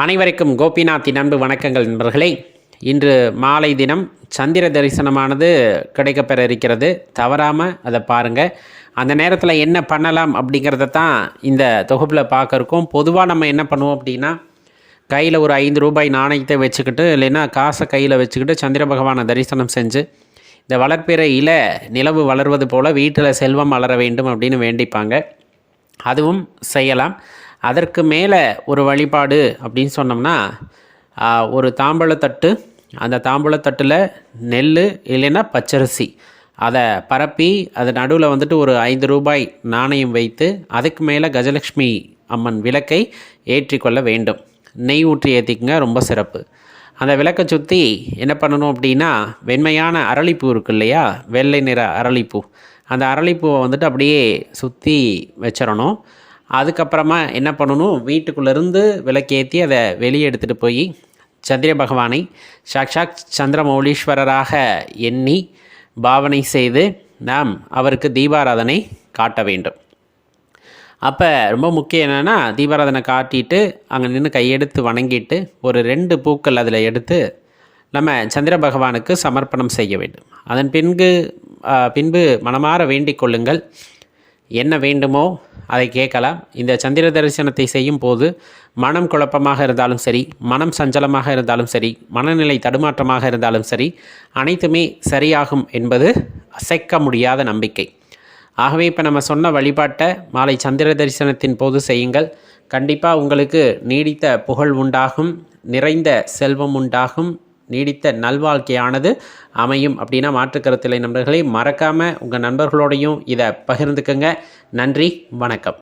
அனைவருக்கும் கோபிநாத்தின் அன்பு வணக்கங்கள் நண்பர்களே. இன்று மாலை தினம் சந்திர தரிசனமானது கிடைக்கப்பெற இருக்கிறது. தவறாமல் அதை பாருங்கள் அந்த நேரத்தில் என்ன பண்ணலாம் அப்படிங்கிறத தான் இந்த தொகுப்பில் பார்க்க இருக்கோம். பொதுவாக நம்ம என்ன பண்ணுவோம் அப்படின்னா கையில் ஒரு ஐந்து ரூபாய் நாணயத்தை வச்சுக்கிட்டு இல்லைன்னா காசை கையில் வச்சுக்கிட்டு சந்திர பகவானை தரிசனம் செஞ்சு இந்த வளர்ப்பிற இலை நிலவு வளர்வது போல் வீட்டில் செல்வம் வளர வேண்டும் அப்படின்னு வேண்டிப்பாங்க. அதுவும் செய்யலாம். அதற்கு மேலே ஒரு வழிபாடு அப்படின்னு சொன்னோம்னா ஒரு தாம்பழத்தட்டு அந்த தாம்பழத்தட்டில் நெல் இல்லைன்னா பச்சரிசி. அதை பரப்பி அது நடுவில் வந்துட்டு ஒரு ஐந்து ரூபாய் நாணயம் வைத்து அதுக்கு மேலே கஜலக்ஷ்மி அம்மன் விளக்கை ஏற்றிக்கொள்ள வேண்டும். நெய் ஊற்றி ஏற்றிக்குங்க ரொம்ப சிறப்பு. அந்த விளக்கை சுற்றி என்ன பண்ணணும் அப்படின்னா வெண்மையான அரளிப்பூ இருக்கு இல்லையா? வெள்ளை நிற அரளிப்பூ. அந்த அரளிப்பூவை வந்துட்டு அப்படியே சுற்றி வச்சிடணும். அதுக்கப்புறமா என்ன பண்ணணும்? வீட்டுக்குள்ளேருந்து விளக்கேற்றி அதை வெளியே எடுத்துகிட்டு போய் சந்திர பகவானை சாக்ஷாத் சந்திரமௌலீஸ்வரராக எண்ணி பாவனை செய்து நாம் அவருக்கு தீபாராதனை காட்ட வேண்டும். அப்போ ரொம்ப முக்கியம் என்னென்னா தீபாராதனை காட்டிட்டு அங்கே நின்று கையெடுத்து வணங்கிட்டு ஒரு ரெண்டு பூக்கள் அதில் எடுத்து நம்ம சந்திர பகவானுக்கு சமர்ப்பணம் செய்ய வேண்டும். அதன் பின்பு பின்பு மனமாற வேண்டிக் கொள்ளுங்கள். என்ன வேண்டுமோ அதை கேட்கலாம். இந்த சந்திர தரிசனத்தை செய்யும் போது மனம் குழப்பமாக இருந்தாலும் சரி மனம் சஞ்சலமாக இருந்தாலும் சரி மனநிலை தடுமாற்றமாக இருந்தாலும் சரி அனைத்துமே சரியாகும் என்பது அசைக்க முடியாத நம்பிக்கை. ஆகவே இப்போ நம்ம சொன்ன வழிபாட்டை மாலை சந்திர தரிசனத்தின் போது செய்யுங்கள். கண்டிப்பாக உங்களுக்கு நீடித்த புகழ் உண்டாகும் நிறைந்த செல்வம் உண்டாகும். நீடித்த நல்வாழ்க்கையானது அமையும் அப்படின்னா மாற்றுக்கருத்தில்லை நண்பர்களை மறக்காமல் உங்கள் நண்பர்களோடையும் இதை பகிர்ந்துக்கங்க. நன்றி வணக்கம்.